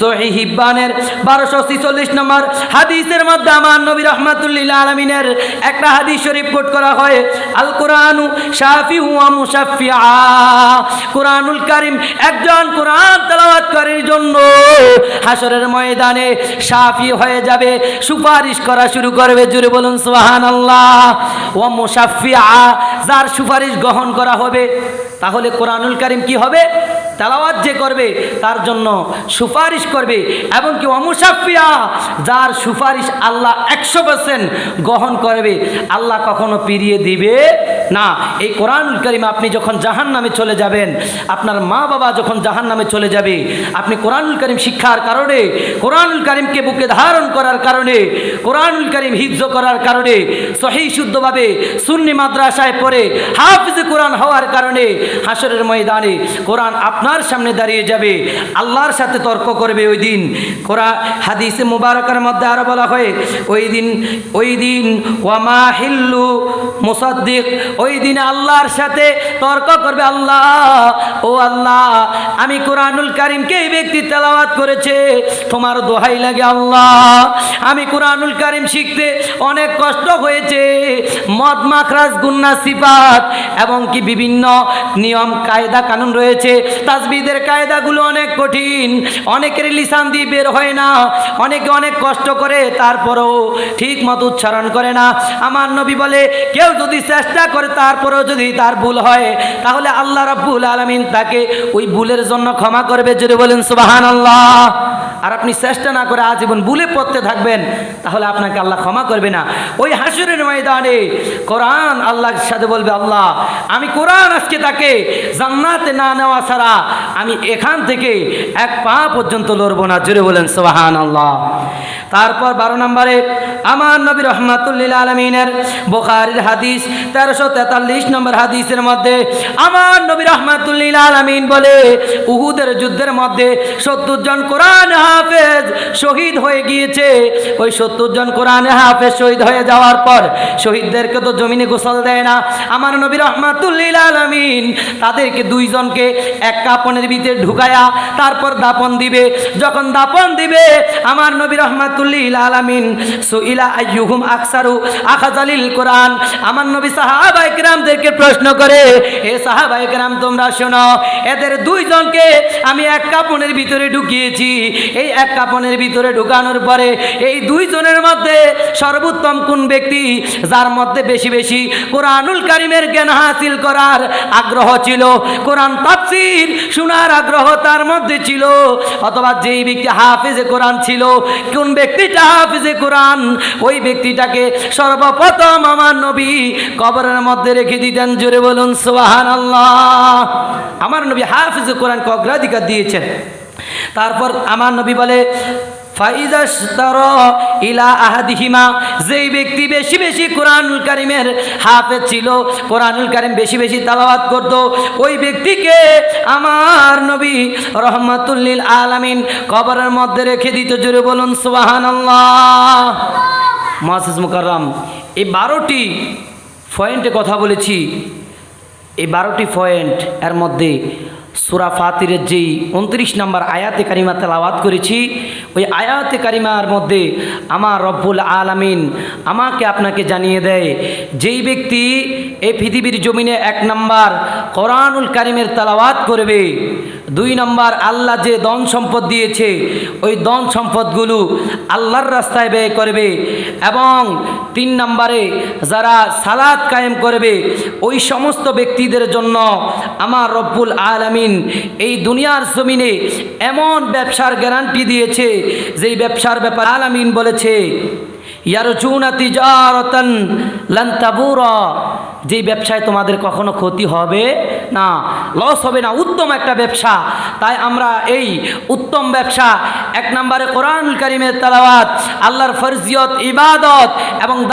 সহি বারোশো ছিচল্লিশ নম্বর হাদিসের মধ্যে আমার নবী রহমাতুল্লিল আলমিনের একটা হাদিস শরীফ কোট করা হয় আল কোরআনু শাফি হুয়া মুসাফিয়া কোরআনুল কারিম একজন কোরআন তেলাওয়াতকারীর জন্য হাসরের ময়দানে সাফি হয়ে যাবে, সুপারিশ করা শুরু করবে জুড়ে বলুন সুহান আল্লাহ ও মুসাফিয়া যার সুপারিশ গ্রহণ করা হবে, তাহলে কোরআনুল কারিম কি হবে? তেলাওয়াত যে করবে, তার জন্য সুপারিশ করবে এবং কি অমুসাফিয়া, যার সুপারিশ আল্লাহ একশো পার্সেন্ট গ্রহণ করবে, আল্লাহ কখনো পিরিয়ে দিবে না, এই কোরআনুল করিম আপনি যখন জাহান নামে চলে যাবেন, আপনার মা বাবা যখন জাহান নামে চলে যাবে, আপনি কোরআনুল করিম শিক্ষার কারণে, কোরআনুল করিমকে বুকে ধারণ করার কারণে, কোরআনুল করিম হিফজ করার কারণে, সহি শুদ্ধভাবে সুন্নি মাদ্রাসায় পড়ে, হাফিজ কোরআন হওয়ার কারণে হাসরের ময়দানে কোরআন আপনার সামনে দাঁড়িয়ে যাবে, আল্লাহর সাথে তর্ক করবে ওই দিন। কোরআন হাদিসে মুবারকের মধ্যে আরও বলা হয়, ওই দিন ওই দিন, ওয়ামা হিল্লু মুসাদ্দিক ওই দিন আল্লাহর সাথে তর্ক করবে আল্লাহ। ও আল্লাহ, আমি কোরআনুল কারিমকে এই ব্যক্তি তেলাওয়াত করেছে। তোমার দোহাই লাগে আল্লাহ। আমি কোরআনুল কারিম শিখতে অনেক কষ্ট হয়েছে। মদ মাখরাজ গুন্না সিফাত এবং কি বিভিন্ন নিয়ম, কায়দা, কানুন রয়েছে। তাসবিদের কায়দাগুলো অনেক কঠিন। অনেকের লিসান দিয়ে বের হয় না। অনেকে অনেক কষ্ট করে, তারপরেও ঠিক মতো উচ্চারণ করে না। আমার নবী বলে, কেউ যদি চেষ্টা করে তারপরেও যদি তার ভুল হয়, তাহলে আল্লাহ রাব্বুল আলমিন তাকে ওই ভুলের জন্য ক্ষমা করবে। যদি বলেন সুবাহান আল্লাহ আর আপনি চেষ্টা না করে আজীবন ভুলে পড়তে থাকবেন, তাহলে আপনাকে আল্লাহ ক্ষমা করবে না। ওই হাসুরের ময়দানে কোরআন আল্লাহর সাথে বলবে, আল্লাহ, আমি কোরআন আজকে তাকে জান্নাতে না নেওয়া ছাড়া আমি এখান থেকে এক পা পর্যন্ত লড়বো না। জুড়ে বলেন সোহান আল্লাহ তারপর বারো নম্বরে, আমার নবী রহমাতুল্লিল আলমিনের বোখারির হাদিস, তেরোশো তেতাল্লিশ নম্বর হাদিসের মধ্যে আমার নবী রহমাতুল্লিল আলমিন বলে, উহুদের যুদ্ধের মধ্যে সত্তর জন কোরআন হাফেজ শহীদ হয়ে গিয়েছে। ওই সত্তর জন কোরআন হাফেজ শহীদ হয়ে যাওয়ার পর শহীদদেরকে তো জমিনে গোসল দেয় না। আমার নবী রহমাতুল্লিল আলমিন তাদেরকে দুইজনকে এক কাপনের ভিতরে ঢুকায়া তারপর দাপন দিবে। যখন দাপন দিবে, আমার নবী রহমাতুল্লিল আলমিন, সুইলা আইয়ুহুম আকসারু আখাজালিল কোরআন, আমার নবী সাহাবাই কিরামদেরকে প্রশ্ন করে এ সাহাবাই কিরাম তোমরা শোনো, এদের দুইজনকে আমি এক কাপনের ভিতরে ঢুকিয়েছি। এই এক কাপনের ভিতরে ঢুকানোর পরে এই দুইজনের মধ্যে সর্বোত্তম কোন ব্যক্তি, যার মধ্যে বেশি বেশি কোরআনুল কারিমের জ্ঞান হাসিল করার আগ্রহ ছিল? কোরআন তাফসির শোনার আগ্রহ তার মধ্যে ছিল। অথবা যেই ব্যক্তি হাফিজে কোরআন ছিল, কোন ব্যক্তিটা হাফিজে কোরআন? ওই ব্যক্তিটাকে সর্বপ্রথম আমার নবী কবরের মধ্যে রেখে দিতেন। জোরে বলুন সোহান আল্লাহ আমার নবী হাফিজে কোরআনকে অগ্রাধিকার দিয়েছেন। তারপর আমার নবী বলে ইলা আহাদিহিমা। যেই ব্যক্তি বেশি বেশি কোরআনুল কারিমের হাফেজ ছিল, কোরআনুল কারিম বেশি বেশি তালাওয়াত করত, ওই ব্যক্তিকে আমার নবী রহমাতুল্লিল আলামিন কবরের মধ্যে রেখে দিত জোরে বলুন সুবাহান আল্লাহ মাসিস মুকাররাম, এই বারোটি পয়েন্টে কথা বলেছি। এই বারোটি পয়েন্ট এর মধ্যে সুরা ফাতিরের যেই উনত্রিশ নম্বর আয়াতে কারিমা তেলাওয়াত করেছি, ওই আয়াতে কারিমার মধ্যে আমার রব্বুল আলামিন আমাকে আপনাকে জানিয়ে দেয়, যেই ব্যক্তি এই পৃথিবীর জমিনে এক নম্বর কোরআনুল কারিমের তেলাওয়াত করবে দুই নম্বর, আল্লাহ যে দন সম্পদ দিয়েছে, ওই দন সম্পদগুলো আল্লাহর রাস্তায় ব্যয় করবে। এবং তিন নম্বরে, যারা সালাদ কায়েম করবে, ওই সমস্ত ব্যক্তিদের জন্য আমার রব্বুল আলামিন এই দুনিয়ার জমিনে এমন ব্যবসার গ্যারান্টি দিয়েছে, যেই ব্যবসার ব্যাপার আলামিন বলেছে যেই ব্যবসায় তোমাদের কখনো ক্ষতি হবে না, লস হবে না, উত্তম একটা ব্যবসা। তাই আমরা এই উত্তম ব্যবসা, এক নম্বরে কোরআন করিমের তালাওয়াত, আল্লাহর ফরজিয়ত, ইবাদত এবং